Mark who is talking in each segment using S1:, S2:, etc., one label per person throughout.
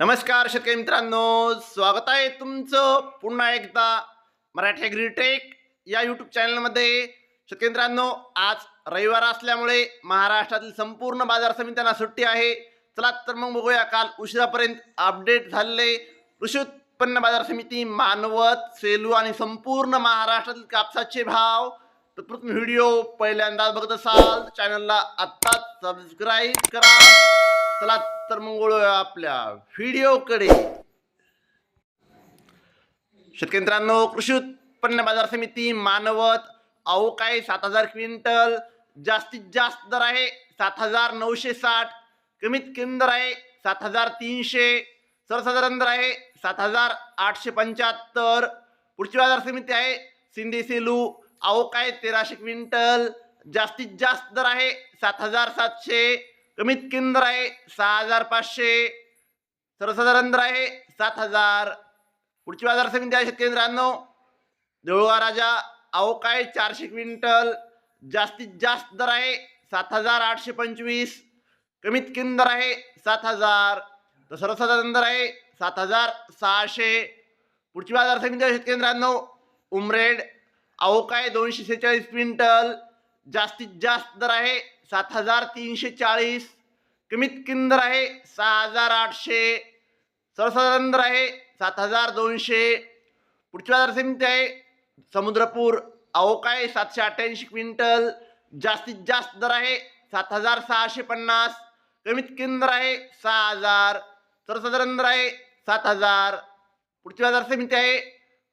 S1: नमस्कार शेतकरी मित्रांनो स्वागत आहे तुमचं पुन्हा एकदा मराठी ग्रीटेक या यूट्यूब चॅनलमध्ये शेतकरी मित्रांनो आज रविवार असल्यामुळे महाराष्ट्रातील संपूर्ण बाजार समित्यांना सुट्टी आहे. चला तर मग बघूया काल उशिरापर्यंत अपडेट झालेले कृषी उत्पन्न बाजार समिती मानवत सेलू आणि संपूर्ण महाराष्ट्रातील कापसाचे भाव. तत्प्रथम व्हिडिओ पहिल्यांदाच बघत असाल चॅनलला आत्ताच सबस्क्राईब करा. चला तर मग वळूया आपल्या व्हिडिओकडे शेतकरी मित्रांनो कृषी उत्पन्न बाजार समिती मानवत अहो काय सात हजार क्विंटल जास्तीत जास्त दर आहे सात हजार नऊशे साठ कमीत कमी दर आहे सात हजार तीनशे सर्वसाधारण दर आहे सात हजार आठशे पंच्याहत्तर पुढची बाजार समिती आहे सिंधी सेलू अवकाळी तेराशे क्विंटल जास्तीत जास्त दर आहे सात हजार सातशे कमीत कमी दर आहे सहा हजार पाचशे सर्वसाधारण दर आहे सात हजार. पुढची बाजार समिती आहे शेतकरी मित्रांनो. देऊळगा राजा अवकाळी चारशे क्विंटल जास्तीत जास्त दर आहे सात हजार आठशे पंचवीस. कमीत कमी दर आहे सात हजार तर सर्वसाधारण दर आहे सात हजार सहाशे. पुढची बाजार समिती आहे शेतकरी मित्रांनो. उमरेड अवकाळी दोनशे सेहेचाळीस क्विंटल जास्तीत जास्त दर आहे सात हजार तीनशे चाळीस. कमीत कमी दर आहे सहा हजार आठशे. सर्वसाधारण दर आहे सात हजार दोनशे. पुढच्या दर समिती आहे समुद्रपूर. अवकाळी सातशे अठ्ठ्याऐंशी क्विंटल. जास्तीत जास्त दर आहे सात हजार सहाशे पन्नास. कमीत कमी दर आहे सहा हजार. सर्वसाधारण दर आहे सात हजार. पुढची बाजार समिती आहे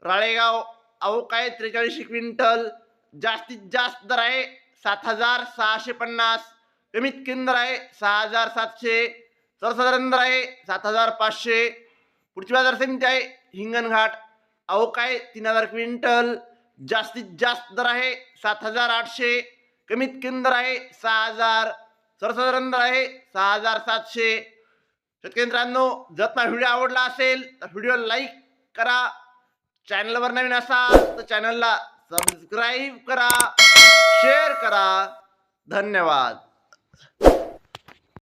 S1: राळेगाव. अवकाय त्रेचाळीसशे क्विंटल. जास्तीत जास्त दर आहे सात हजार सहाशे पन्नास. कमीत कमी दर आहे सहा हजार सातशे. सर्वसाधारण दर आहे सात हजार पाचशे. पुढची बाजार समिती आहे हिंगणघाट. काय? तीन हजार क्विंटल. जास्तीत जास्त दर आहे सात हजार आठशे. कमीत कमी दर आहे सहा हजार. सर्वसाधारण दर आहे सहा हजार सातशे. शेतकरी मित्रांनो जर तुम्हाला व्हिडिओ आवडला असेल तर व्हिडिओ लाईक करा. चॅनलवर नवीन असाल तर चॅनलला सबस्क्राईब करा शेअर करा. धन्यवाद.